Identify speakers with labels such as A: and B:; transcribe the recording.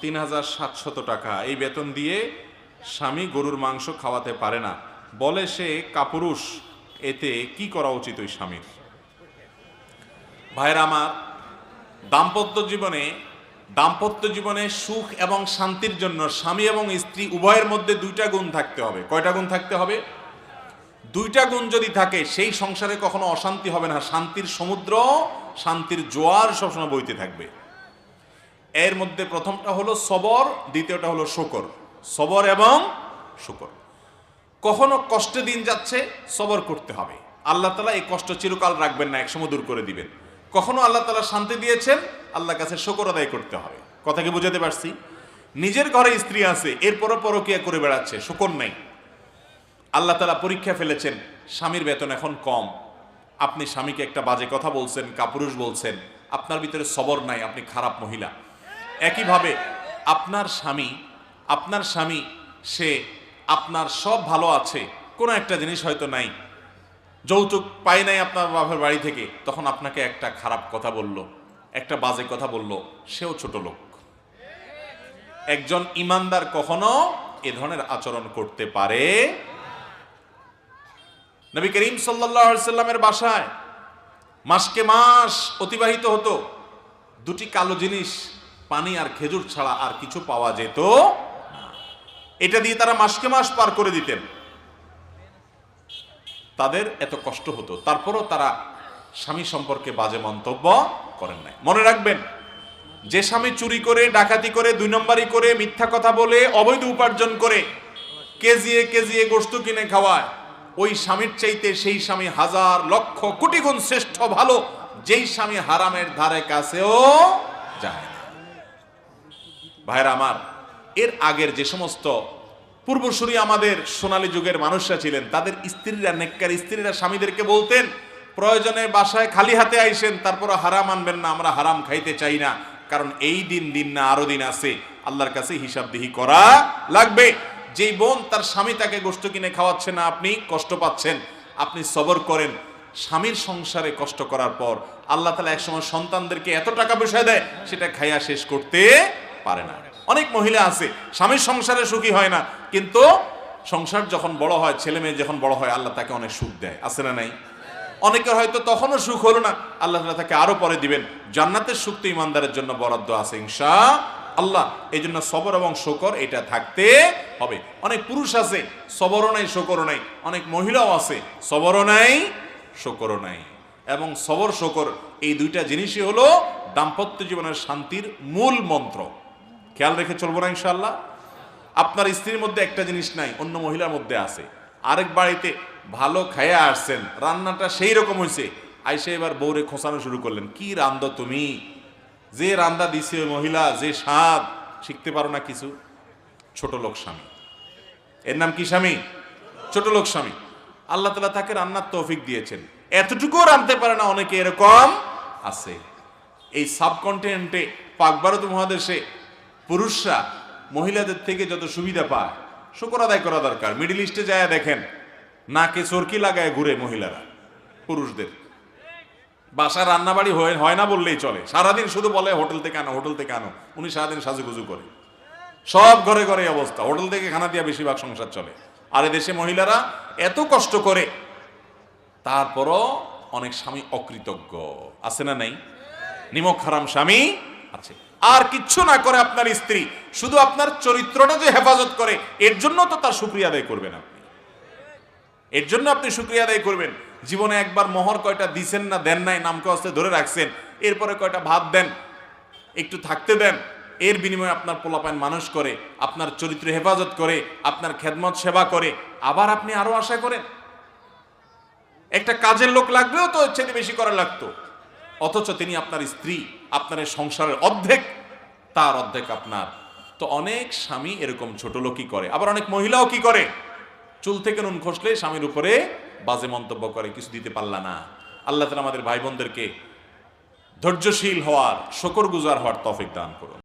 A: তিন হাজার সাতশত টাকা। এই বেতন দিয়ে স্বামী গরুর মাংস খাওয়াতে পারে না। বলে সে, কাপুরুষ, এতে কি করা উচিত ওই স্বামীর? ভাইয়ের আমার, দাম্পত্য জীবনে দাম্পত্য জীবনে সুখ এবং শান্তির জন্য স্বামী এবং স্ত্রী উভয়ের মধ্যে দুইটা গুণ থাকতে হবে। কয়টা গুণ থাকতে হবে? দুইটা গুণ যদি থাকে, সেই সংসারে কখনো অশান্তি হবে না। শান্তির সমুদ্র, শান্তির জোয়ার সবসময় বইতে থাকবে। এর মধ্যে প্রথমটা হলো সবর, দ্বিতীয়টা হলো শকর। সবর এবং শকর। কখনো কষ্টে দিন যাচ্ছে, সবর করতে হবে। আল্লাহ তালা এই কষ্ট চিরকাল রাখবেন না, একসময় দূর করে দিবেন। কখনো আল্লাহ তালা শান্তি দিয়েছেন আল্লাহ কাছে শকর আদায় করতে হবে। কথা কি বুঝাতে পারছি? নিজের ঘরে স্ত্রী আছে, এরপরও পরকিয়া করে বেড়াচ্ছে, শকর নাই। আল্লাহ তালা পরীক্ষা ফেলেছেন, স্বামীর বেতন এখন কম। আপনি স্বামীকে একটা বাজে কথা বলছেন, কাপুরুষ বলছেন, আপনার ভিতরে সবর নাই, আপনি খারাপ মহিলা। একইভাবে আপনার স্বামী আপনার স্বামী, সে আপনার সব ভালো আছে, কোনো একটা জিনিস হয়তো নাই। যৌতুক পাই নাই আপনার বাবার বাড়ি থেকে, তখন আপনাকে একটা খারাপ কথা বলল, একটা বাজে কথা বলল, সেও ছোট লোক। একজন ইমানদার কখনো এ ধরনের আচরণ করতে পারে? নবী করিম সাল্লামের বাসায় মাসকে মাস অতিবাহিত হতো, দুটি কালো জিনিস পানি আর খেজুর ছাড়া আর কিছু পাওয়া যেত এটা দিয়ে তারা মাসকে মাস পার করে দিতেন। তাদের এত কষ্ট হতো। তারপরও তারা স্বামী সম্পর্কে বাজে মন্তব্য করেন নাই। মনে রাখবেন, যে স্বামী চুরি করে, ডাকাতি করে, দুই নম্বরই করে, মিথ্যা কথা বলে, অবৈধ উপার্জন করে, কেজিয়ে কেজিয়ে গোস্ত কিনে খাওয়ায়, ওই স্বামীর চাইতে সেই স্বামী হাজার লক্ষ কোটি গুণ শ্রেষ্ঠ ভালো, যেই স্বামী হারামের ধারে কাছেও যায় ভাইরা আমার, এর আগের যে সমস্ত পূর্বসূরি আমাদের সোনালী যুগের মানুষরা ছিলেন, তাদের স্ত্রীরা, নেককার স্ত্রীরা স্বামীদেরকে বলতেন, প্রয়োজনে বাসায় খালি হাতে আইসেন তারপর হারাম আনবেন না, আমরা হারাম খাইতে চাই না, কারণ এই দিন দিন না, আরও দিন আছে, আল্লাহর কাছে হিসাবদিহি করা লাগবে। যেই বোন তার স্বামী তাকে গোষ্ঠ কিনে খাওয়াচ্ছে না, আপনি কষ্ট পাচ্ছেন, আপনি সবর করেন, স্বামীর সংসারে কষ্ট করার পর আল্লাহ তালা একসময় সন্তানদেরকে এত টাকা পয়সা দেয়, সেটা খাইয়া শেষ করতে পারে না। অনেক মহিলা আছে, স্বামীর সংসারে সুখী হয় না, কিন্তু সংসার যখন বড় হয়, ছেলে মেয়ে যখন বড় হয়, আল্লাহ তাকে অনেক সুখ দেয়। আছে না নাই? অনেকের হয়তো তখনও সুখ হলো না, আল্লাহ তাআলা তাকে আরও পরে দিবেন। জান্নাতের সুখ তো ইমানদারের জন্য বরাদ্দ আছে ইনশা আল্লাহ এই জন্য সবর এবং শকর এটা থাকতে হবে। অনেক পুরুষ আছে, সবরও নাই, শকরও নাই। অনেক মহিলাও আছে, সবরও নাই, শকরও নাই। এবং সবর, শকর এই দুইটা জিনিসই হলো দাম্পত্য জীবনের শান্তির মূল মন্ত্র। খেয়াল রেখে চলবো না ইনশাল্লাহ আপনার স্ত্রীর মধ্যে একটা জিনিস নাই, অন্য মহিলার মধ্যে আছে। আরেক বাড়িতে ভালো খাইয়া আসছেন, রান্নাটা সেই রকম হয়েছে আইসে এবার বউরে খোঁচানো শুরু করলেন, কি রান্ধ তুমি? যে রান্দা দিছে ওই মহিলা, যে স্বাদ, শিখতে পারো না কিছু? ছোট লোক স্বামী। এর নাম কি স্বামী? ছোট লোক স্বামী। আল্লাহ তালা তাকে রান্নার তৌফিক দিয়েছেন। এতটুকুও রাঁধতে পারে না অনেকে এরকম আছে। এই সাবকন্টিনেন্টে পাক ভারত মহাদেশে পুরুষরা মহিলাদের থেকে যত সুবিধা পায়, শুকর আদায় করা দরকার। মিডিল ইস্টে যায়, দেখেন, নাকে চরকি লাগায় ঘুরে মহিলারা, পুরুষদের। বাসা রান্নাবাড়ি হয় হয় না বললেই চলে। সারাদিন শুধু বলে, হোটেল থেকে আনো, হোটেল থেকে আনো। উনি সারাদিন সাজুগুজু করে। সব ঘরে ঘরে অবস্থা। হোটেল থেকে খানা দিয়া বেশিরভাগ সংসার চলে। আর দেশে মহিলারা এত কষ্ট করে, তারপরও অনেক স্বামী অকৃতজ্ঞ। আছে না নাই? নিমক হারাম স্বামী আছে। আর কিচ্ছু না করে আপনার স্ত্রী। শুধু আপনার চরিত্রটা যে হেফাজত করে, এর জন্য তো তার সুক্রিয়া আদায় করবেন আপনি। এর জন্য আপনি সুক্রিয়া আদায় করবেন। জীবনে একবার মোহর কয়টা দিছেন না, দেন নাই, নামকে হস্তে ধরে রাখছেন, এরপরে কয়টা ভাত দেন, একটু থাকতে দেন, এর বিনিময়ে আপনার পোলাপান মানুষ করে, আপনার চরিত্র হেফাজত করে, আপনার খেদমত সেবা করে, আবার আপনি আরও আশা করেন। একটা কাজের লোক লাগলেও তো ছেলে বেশি করা লাগতো। অথচ তিনি আপনার স্ত্রী, আপনার সংসারের অর্ধেক, তার অর্ধেক আপনার। তো অনেক স্বামী এরকম ছোট লোকই করে, আবার অনেক মহিলাও কি করে? চুল থেকে নুন খসলে স্বামীর উপরে বাজে মন্তব্য করে, কিছু দিতে পারলা না। আল্লাহ তালা আমাদের ভাই বোনদেরকে ধৈর্যশীল হওয়ার, শকর গুজার হওয়ার তফিক দান করুন।